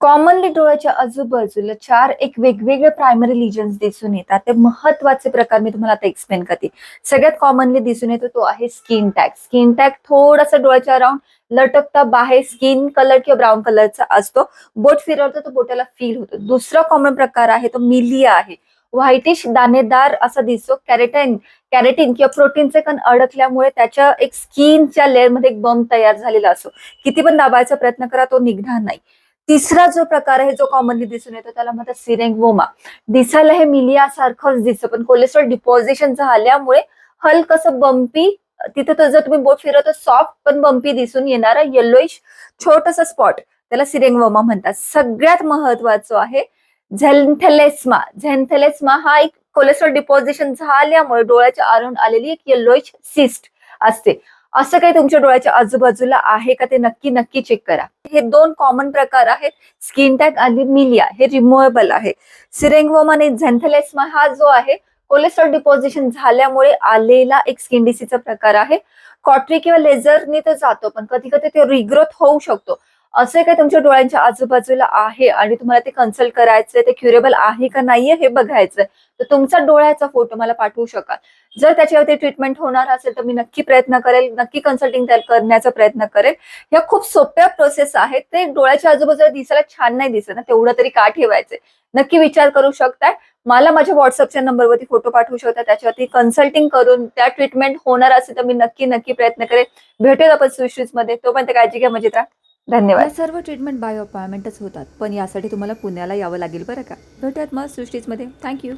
Commonly डोळ्याच्या आजूबाजूला चार एक वेगवेगळे प्रायमरी लिजन्स दिसून येतात. ते महत्त्वाचे प्रकार मी तुम्हाला आता एक्सप्लेन करते. सगळ्यात कॉमनली दिसून येतो तो आहे स्किन टॅग स्किन टॅग थोडासा डोळ्याच्या अराउंड लटकता बाहेर स्किन कलर किंवा ब्राऊन कलरचा असतो. बोट फिरवतो तो बोटाला फील होतो. दुसरा कॉमन प्रकार आहे तो मिलिया आहे. व्हाईटिश दाणेदार असा दिसतो. कॅरेटिन कॅरेटिन किंवा प्रोटीनचे कण अडकल्यामुळे त्याच्या एक स्किनच्या लेअरमध्ये एक बम तयार झालेला असतो. किती पण दाबायचा प्रयत्न करा तो निघणार नाही. तिसरा जो प्रकार आहे जो कॉमनली दिसून येतो त्याला म्हणतात सिरेंगवोमा दिसायला हे मिलियासारखंच दिसतं पण कोलेस्ट्रॉल डिपॉझिशन झाल्यामुळे हलकसं बंपी तिथे तो जर तुम्ही बोट फिरवतो सॉफ्ट पण बंपी दिसून येणारा येलोइश छोटस स्पॉट त्याला सिरेंगवोमा म्हणतात. सगळ्यात महत्वाचं आहे झेंथेलेस्मा. झेंथेलेस्मा हा एक कोलेस्ट्रॉल डिपॉझिशन झाल्यामुळे डोळ्याच्या अराउंड आलेली एक येलोइश सिस्ट असते. असं काही तुमच्या डोळ्याच्या आजूबाजूला आहे का ते नक्की नक्की चेक करा. हे दोन कॉमन प्रकार आहेत. स्किन टॅग आणि मिलिया हे रिमुवेबल आहे. सिरेंगवम आणि झेंथलेस्मा हा जो आहे कोलेस्ट्रॉल डिपॉझिशन झाल्यामुळे आलेला एक स्किन डिसीजचा प्रकार आहे. कॉटरी किंवा लेझरनी तर जातो पण कधी कधी ते रिग्रोथ होऊ शकतो. असे काय तुमच्या डोळ्यांच्या आजूबाजूला आहे आणि तुम्हाला ते कन्सल्ट करायचंय ते क्युरेबल आहे का नाहीये हे बघायचंय? तर तुमचा डोळ्याचा फोटो मला पाठवू शकाल. जर त्याच्यावरती ट्रीटमेंट होणार असेल तर मी नक्की प्रयत्न करेल नक्की कन्सल्टिंग करण्याचा प्रयत्न करेल. ह्या खूप सोप्या प्रोसेस आहेत. ते डोळ्याच्या आजूबाजूला दिसायला छान नाही दिसत ना तेवढं तरी का ठेवायचंय? नक्की विचार करू शकताय. मला माझ्या व्हॉट्सअपच्या नंबरवरती फोटो पाठवू शकता. त्याच्यावरती कन्सल्टिंग करून त्या ट्रीटमेंट होणार असेल तर मी नक्की नक्की प्रयत्न करेल. भेटेल आपण सुश्रीजमध्ये. तोपर्यंत काळजी घ्या मजेत राहा. धन्यवाद. या सर्व ट्रीटमेंट बाय अपॉइंटमेंटच होतात पण यासाठी तुम्हाला पुण्याला यावं लागेल बरं का? भेटूयात मग सृष्टीजमध्ये. थँक्यू